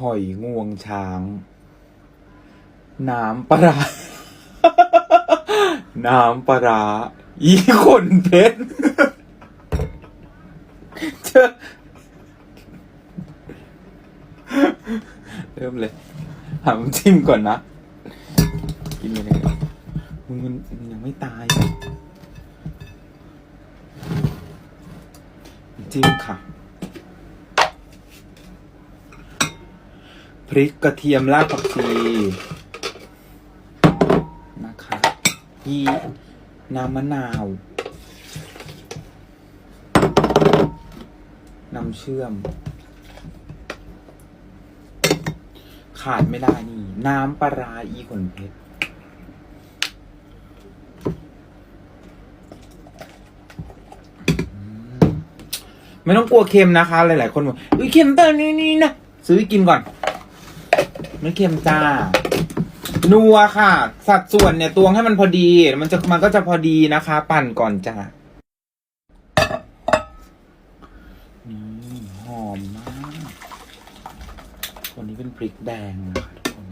หอยงวงช้าง น้ำปลา น้ำปลาอีคนเพชรเจอเริ่มเลยหาน้ำจิ้มก่อนนะ กินไปเลยมึงมันยังไม่ตาย จิ้มค่ะ พริกกระเทียมรากผักชีนะคะยีน้ำมะนาว น้ำเชื่อม ขาดไม่ได้นี่ น้ำปลาอีขนเพชรไม่ต้องกลัวเค็มนะคะ หลาย ๆ คนบอกอุ้ยเค็มต่นี่นี่นะ ซื้อกินก่อน ไม่เค็มจ้า นัวค่ะ สัดส่วนเนี่ยตวงให้มันพอดี มันจะมันก็จะพอดีนะคะ ปั่นก่อนจ้านี่หอมมากตัวนี้เป็นพริกแดงนะคะทุกคน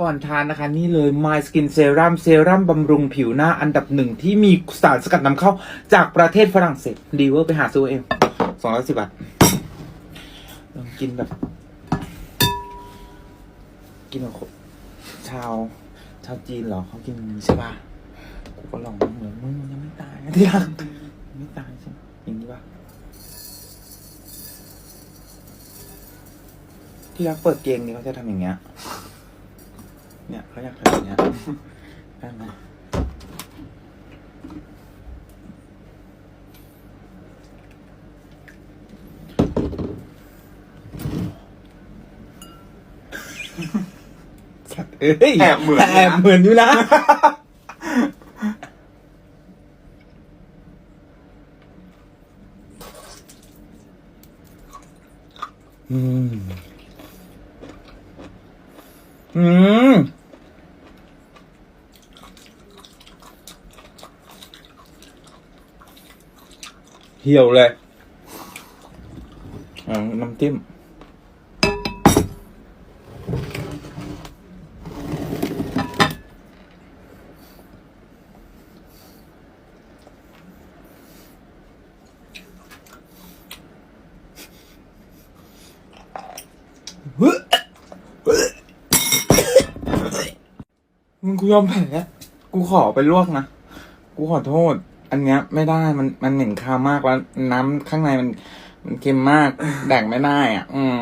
ก่อนทานนะคะนี่เลย My Skin Serum เซรั่มบำรุงผิวหน้าอันดับหนึ่งที่มีสารสกัดนำเข้าจากประเทศฝรั่งเศสดีเวอร์ไปหาซื้อเองสองร้อยสิบบาทลองกินแบบ กินแบบชาว ชาวจีนเหรอเขากินอย่างนี้ใช่ป่ะกูก็ลองเหมือนมึงยังไม่ตายนะที่รักไม่ตายใช่ไหมอย่างนี้ป่ะที่รักเปิดเกงนี่เขาจะทำอย่างเงี้ย เนี่ยเขาอยากทำอย่างเงี้ยได้ไหมสัตว์เอ้ยแอบเหมือนอยู่นะแอบเหมือนอยู่นะ อืม อืม เหี่ยวเลยอ่าน้ำจิ้ม มึงกูยอมแพ้กูขอไปลวกนะ กูขอโทษ อันเนี้ยไม่ได้มันมันเหม็นคาวมากแล้วน้ำข้างในมัน มันเค็มมากแดกไม่ได้อะ อืม